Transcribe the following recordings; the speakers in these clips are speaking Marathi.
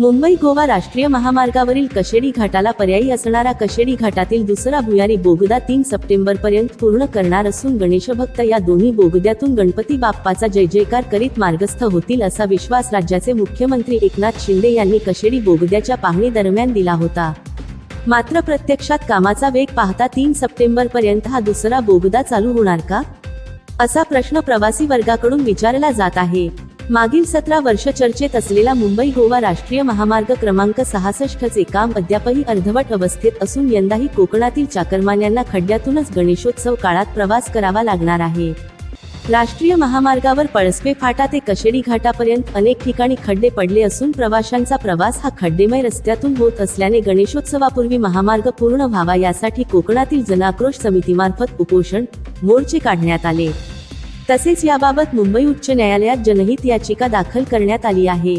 मुंबई गोवा राष्ट्रीय महामार्गावरील कशेडी घाटाला पर्यायी असणारा कशेडी घाटातील दुसरा भुयारी बोगदा तीन सप्टेंबर पर्यंत पूर्ण करणार असून गणेशभक्त या दोन्ही बोगद्यातून गणपती बाप्पाचा जय जयकार करीत मार्गस्थ होतील असा विश्वास राज्याचे मुख्यमंत्री एकनाथ शिंदे यांनी कशेडी बोगद्याच्या पाहणी दरम्यान दिला होता. मात्र प्रत्यक्षात कामाचा वेग पाहता तीन सप्टेंबर पर्यंत हा दुसरा बोगदा चालू होणार का? असा प्रश्न प्रवासी वर्गाकडून विचारला जात आहे. मागील सतरा वर्ष चर्चेत असलेला मुंबई गोवा राष्ट्रीय महामार्ग क्रमांक सहासष्टचे काम अद्यापही अर्धवट अवस्थेत असून यंदाही कोकणातील चाकरमान्यांना खड्ड्यातूनच गणेशोत्सव काळात प्रवास करावा लागणार आहे. राष्ट्रीय महामार्गावर पळसपे फाटा ते कशेडी घाटापर्यंत अनेक ठिकाणी खड्डे पडले असून प्रवाशांचा प्रवास हा खड्डेमय रस्त्यातून होत असल्याने गणेशोत्सवापूर्वी महामार्ग पूर्ण व्हावा यासाठी कोकणातील जनाक्रोश समितीमार्फत उपोषण मोर्चे काढण्यात आले. तसेच याबाबत मुंबई उच्च न्यायालयात जनहित याचिका दाखल करण्यात आली आहे.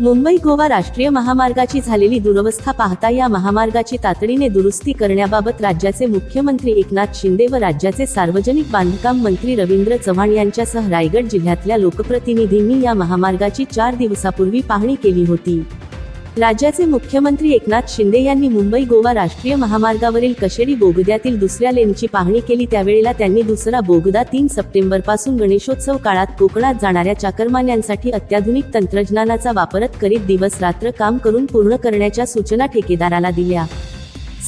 मुंबई गोवा राष्ट्रीय महामार्गाची झालेली दुरवस्था पाहता या महामार्गाची तातडीने दुरुस्ती करण्याबाबत राज्याचे मुख्यमंत्री एकनाथ शिंदे व राज्याचे सार्वजनिक बांधकाम मंत्री रवींद्र चव्हाण यांच्यासह रायगड जिल्ह्यातल्या लोकप्रतिनिधींनी या महामार्गाची चार दिवसापूर्वी पाहणी केली होती. राज्याचे मुख्यमंत्री एकनाथ शिंदे यांनी मुंबई गोवा राष्ट्रीय महामार्गावरील कशेडी बोगद्यातील दुसऱ्या लेनची पाहणी केली. त्यावेळेला त्यांनी दुसरा बोगदा तीन सप्टेंबरपासून गणेशोत्सव काळात कोकणात जाणाऱ्या चाकरमान्यांसाठी अत्याधुनिक तंत्रज्ञानाचा वापरत करीत दिवस रात्र काम करून पूर्ण करण्याच्या सूचना ठेकेदाराला दिल्या.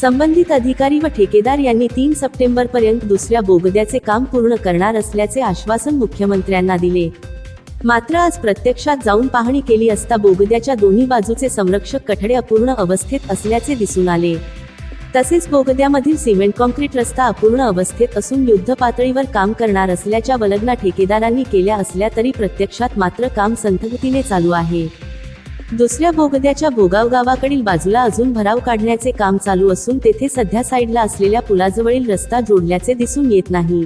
संबंधित अधिकारी व ठेकेदार यांनी तीन सप्टेंबर पर्यंत दुसऱ्या बोगद्याचे काम पूर्ण करणार असल्याचे आश्वासन मुख्यमंत्र्यांना दिले. मात्र आज प्रत्यक्षात जाऊन पाहणी केली असता बोगद्याच्या दोन्ही बाजूचे संरक्षक कठडे अपूर्ण अवस्थेत असल्याचे दिसून आले. तसेच बोगद्यामधील सिमेंट कॉन्क्रीट रस्ता अपूर्ण अवस्थेत असून युद्ध पातळीवर काम करणार असल्याच्या वलगना ठेकेदारांनी केल्या असल्या तरी प्रत्यक्षात मात्र काम संथगतीने चालू आहे. दुसऱ्या बोगद्याच्या भोगाव गावाकडील बाजूला अजून भराव काढण्याचे काम चालू असून तेथे सध्या साईडला असलेल्या पुलाजवळील रस्ता जोडल्याचे दिसून येत नाही.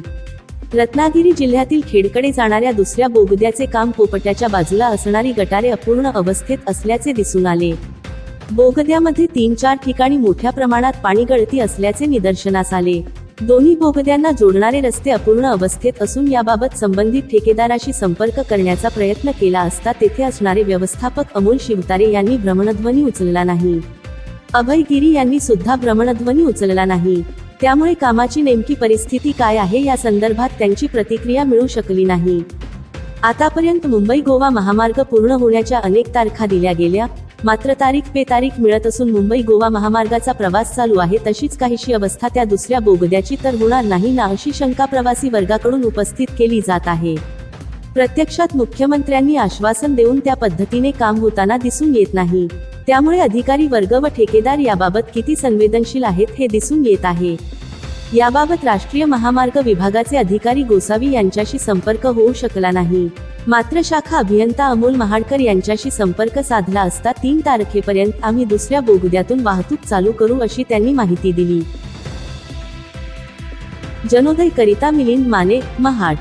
रत्नागिरी जिल्ह्यातील खेडकडे जाणाऱ्या दुसऱ्या बोगद्याचे काम पोपट्याच्या बाजूला असणारी गटारे अपूर्ण अवस्थेत असल्याचे दिसून आले. बोगद्यामध्ये तीन चार ठिकाणी मोठ्या प्रमाणात पाणी गळती असल्याचे निदर्शनास आले. दोन्ही बोगद्यांना जोडणारे रस्ते अपूर्ण अवस्थेत असून याबाबत संबंधित ठेकेदाराशी संपर्क करण्याचा प्रयत्न केला असता तेथे असणारे व्यवस्थापक अमोल शिवतारे यांनी भ्रमणध्वनी उचलला नाही. अभय गिरी यांनी सुद्धा भ्रमणध्वनी उचलला नाही. त्यामुळे कामाची नेमकी परिस्थिती काय आहे या संदर्भात त्यांची प्रतिक्रिया मिळू शकली नाही. आतापर्यंत मुंबई गोवा महामार्ग पूर्ण होण्याच्या अनेक तारखा दिल्या गेल्या. मात्र तारीख पे तारीख मिळत असून मुंबई गोवा महामार्गाचा प्रवास चालू आहे तशीच काहीशी अवस्था त्या दुसऱ्या बोगद्याची तर होणार नाही ना अशी शंका प्रवासी वर्गाकडून उपस्थित केली जात आहे. प्रत्यक्षात मुख्यमंत्र्यांनी आश्वासन देऊन त्या पद्धतीने काम होताना दिसून येत नाही. त्यामुळे अधिकारी वर्ग व ठेकेदार याबाबत किती संवेदनशील आहेत हे दिसून येत आहे. याबाबत राष्ट्रीय महामार्ग विभागाचे अधिकारी गोसावी यांच्याशी संपर्क होऊ शकला नाही. मात्र शाखा अभियंता अमोल महाडकर यांच्याशी संपर्क साधला असता तीन तारखेपर्यंत आम्ही दुसऱ्या बोगद्यातून वाहतूक चालू करू अशी त्यांनी माहिती दिली. जनोदय करिता मिलिंद माने महाड.